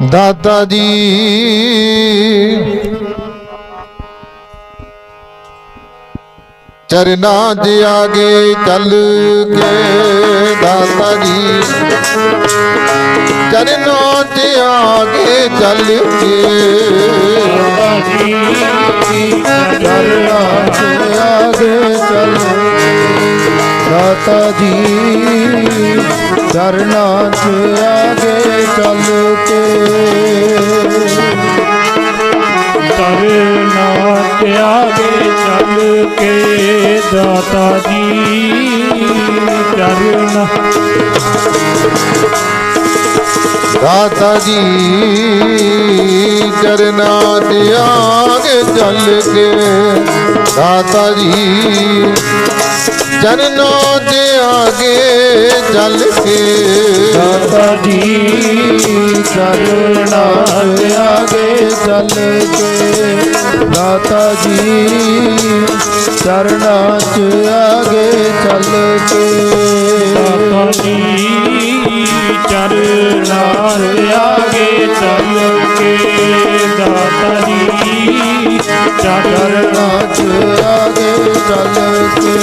ਦਾਤਾ ਜੀ। ਚਰਨਾਂ ਦੇ ਆਗੇ ਚੱਲ ਕੇ ਦਾਤਾ ਜੀ। ਚਰਨਾਂ ਦੇ ਆਗੇ ਚੱਲ ਕੇ ਚਰਨਾਂ ਦੇ ਆਗੇ ਚੱਲ ਦਾਤਾ ਜੀ। ਚਰਨਾਂ 'ਚ ਆਗੇ ਚੱਲ ਕੇ ਕੇ ਦਾਤਾ ਜੀ ਕਰਨਾ ਦਾਤਾ ਜੀ ਚਰਨਾਂ ਤੇ ਆਗੇ ਚੱਲ ਕੇ। ਦਾਤਾ ਜੀ ਚਰਨਾਂ ਤੇ ਆਗੇ ਚੱਲ ਕੇ। ਦਾਤਾ ਜੀ ਚਰਨਾਂ ਤੇ ਚੱਲ ਕੇ ਦਾਤਾ ਜੀ ਚਰਨਾਂ 'ਚ ਆਗੇ ਚੱਲ ਕੇ ਦਾਤਾ ਜੀ ਚਰਨਾ ਆਗੇ ਚੱਲ ਕੇ ਦਾਤਾ ਜੀ ਚਰਨਾਂ 'ਚ ਆਗੇ ਚੱਲ ਕੇ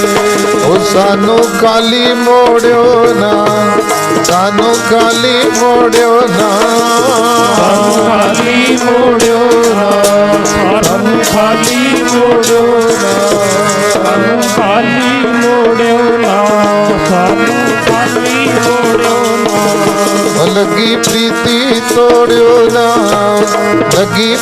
ਉਹ ਸਾਨੂੰ ਕਾਲੀ ਮੋੜਿਓ ਨਾ ਸਾਨੂੰ ਕਾਲੀ ਮੋੜਿਓ ਨਾ ਸਾਨੂੰ ਖਾਲੀ ਮੋੜਿਓ ਨਾ ਸਾਨੂੰ ਖਾਲੀ ਮੋੜਿਓ ਨਾ ਸਾਨੂੰ ਖਾਲੀ ਮੋੜਿਓ ਨਾ ਸਾਨੂੰ ਖਾਲੀ ਮੋੜਿਓ ਨਾ ਉਹ ਲੱਗੀ ਪ੍ਰੀਤੀ ਤੋੜਿਓ ਨਾ ਲੱਗੀ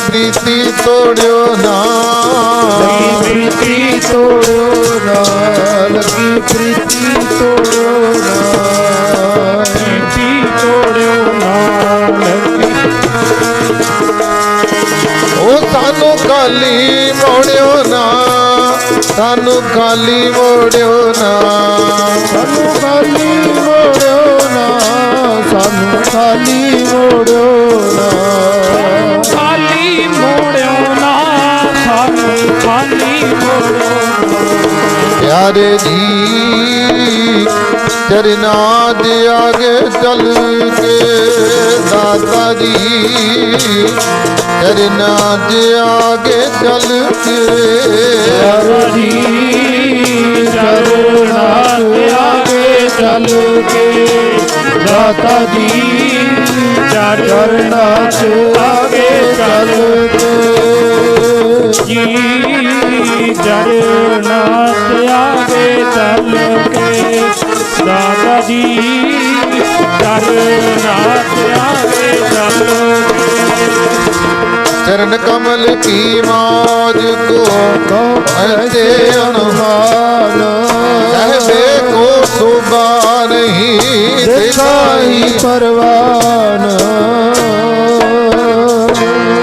ਸਾਨੂੰ ਕਾਲੀ ਮੋੜਿਓ ਨਾ, ਸਾਨੂੰ ਕਾਲੀ ਮੋੜਿਓ ਨਾ। ਸਾਨੂੰ ਕਾਲੀ ਮੋੜਿਓ ਨਾ, ਸਾਨੂੰ ਕਾਲੀ ਮੋੜਿਓ ਨਾ। ਖਾਲੀ ਮੋੜਿਓ ਨਾ, ਸਾਨੂੰ ਖਾਲੀ ਮੋੜਿਓ ਪਿਆਰੇ ਜੀ ਚਰਨਾਂ ਦੇ ਆਗੇ ਚੱਲ ਕੇ ਦਾਤਾ ਜੀ ਚਰਨਾਂ ਜੇ ਆਗੇ ਚੱਲ ਕੇ। ਦਾਤਾ ਜੀ, ਚਰਨਾਂ ਤੇ ਆਗੇ ਚੱਲ ਕੇ। ਦਾਤਾ ਜੀ, ਚਰਨਾਂ ਚ ਆਗੇ ਚੱਲ ਜੀ, ਚਰਨਾਂ ਤੇ ਆਗੇ ਚੱਲ ਕੇ। ਦਾਤਾ ਜੀ, ਚਰਨਾਂ ਚਰਨ ਕਮਲ ਕੀ ਮੌਜ ਕੋ? ਤੋ ਅਜੇ ਅਨੁਭਾਨ ਸਹਬੇ ਕੋ ਸੁਬਾ ਨਹੀਂ ਦਿਖਾਈ ਪਰਵਾਨ।